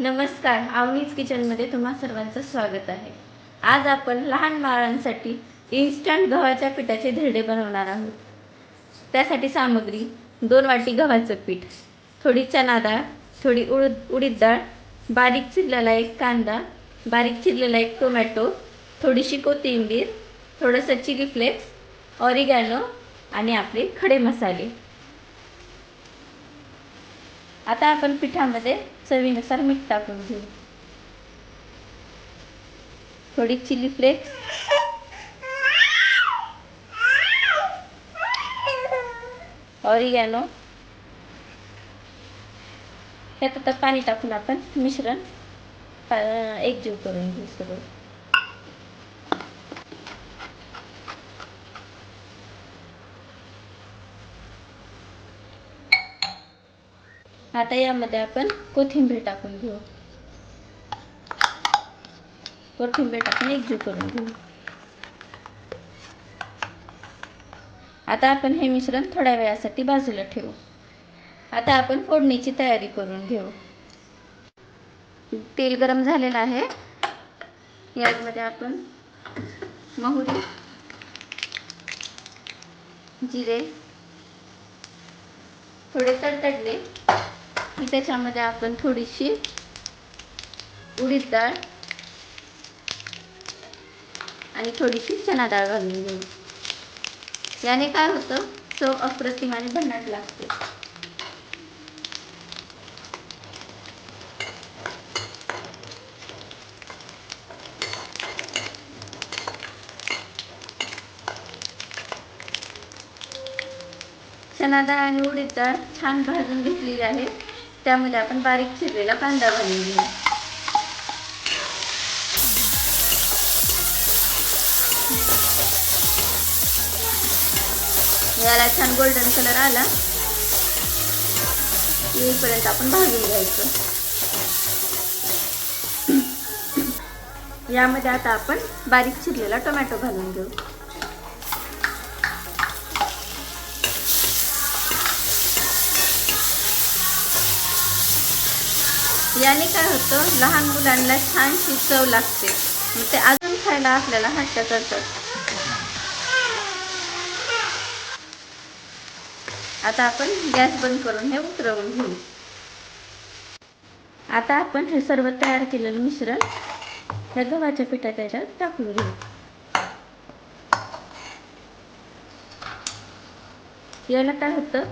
नमस्कार आवनीज किचनमध्ये तुम्हा सर्वांचं स्वागत आहे. आज आपण लहान बाळांसाठी इन्स्टंट गव्हाच्या पिठाचे धिरडे बनवणार आहोत. त्यासाठी सामग्री दोन वाटी गव्हाचं पीठ थोडी चना डाळ थोडी उडद उडीद डाळ बारीक चिरलेला एक कांदा बारीक चिरलेला एक टोमॅटो थोडीशी कोथिंबीर थोडंसं चिली फ्लेक्स ऑरिगॅनो आणि आपले खडे मसाले. आता आपण पिठामध्ये चवीनुसार मीठ टाकून घेऊ. थोडी चिली फ्लेक्स. ऑरिगॅनो. ह्यात आता पाणी टाकून आपण मिश्रण पा- एकजीव करून घेऊ सगळं. आता यामध्ये आपण कोथिंबीर टाकून घेऊ. कोथिंबीर टाकून एकजीव करून घेऊ. आता आपण हे मिश्रण थोड्या वेळासाठी बाजूला ठेवू. आता आपण फोडणीची तयारी करून घेऊ. तेल गरम झालेलं आहे. यामध्ये आपण मोहरी जिरे थोडे तडतडले. त्याच्यामध्ये आपण थोडीशी उडीद डाळ आणि थोडीशी चणा डाळ घालून घेऊ. याने काय होतं? चव अप्रतिम आणि भन्नाट लागते. चणा डाळ आणि उडीद डाळ छान भाजून घेतलेली आहे. त्यामध्ये आपण बारीक चिरलेला कांदा घालून घेऊ. याला छान गोल्डन कलर आला. येईपर्यंत आपण भाजून घ्यायचं. यामध्ये आता आपण बारीक चिरलेला टोमॅटो घालून घेऊ. याने काय होतं? लहान मुलांना छानशी चव लागते. मग ते अजून खायला आपल्याला हट्ट करतात. आता आपण गॅस बंद करून हे उतरवून घेऊ. आता आपण हे सर्व तयार केलेलं मिश्रण ह्या गव्हाच्या पिठाच्या याच्यात टाकून घेऊ. याला काय होतं?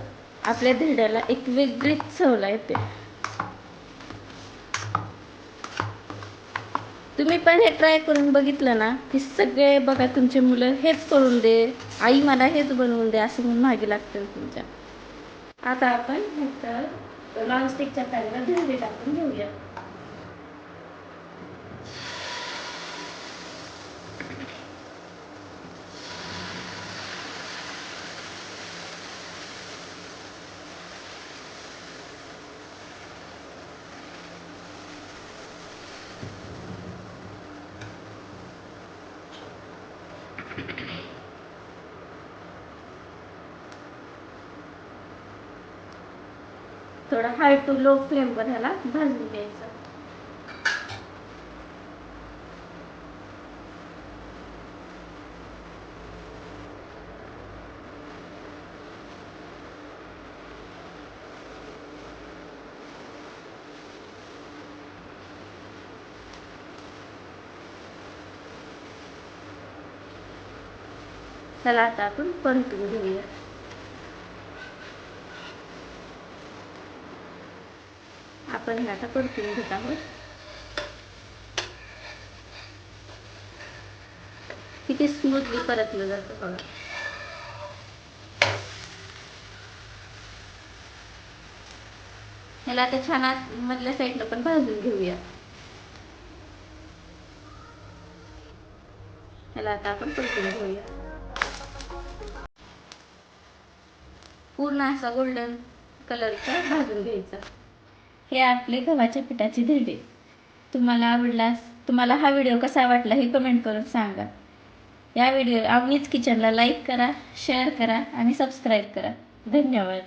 आपल्या धिरड्याला एक वेगळीच चवला येते. तुम्ही पण हे ट्राय करून बघितलं ना की सगळे बघा तुमचे मुलं हेच करून दे आई मला हेच बनवून दे असं म्हणून मागे लागतं तुमच्या. आता आपण नंतर नॉनस्टिकच्या पॅनला धिरडे टाकून घेऊया. थोडा हाय टू लो फ्लेमवर ह्याला भाजून घ्यायचं. त्याला आता आपण परतून घेऊया. आपण हे आता परतून घेत आहोत. किती स्मूथली परतलं जातं बघा. ह्याला आता छान आत मधल्या साईडनं पण भाजून घेऊया. ह्याला आता आपण परतून घेऊया. पूर्ण असा गोल्डन कलरचा भाजून घ्यायचा. हे आपले गव्हाच्या पिठाचे धिरडे तुम्हाला आवडलास तुम्हाला हा व्हिडिओ कसा वाटला हे कमेंट करून सांगा. या व्हिडिओ आवडीच किचनला लाईक करा शेअर करा आणि सबस्क्राईब करा. धन्यवाद.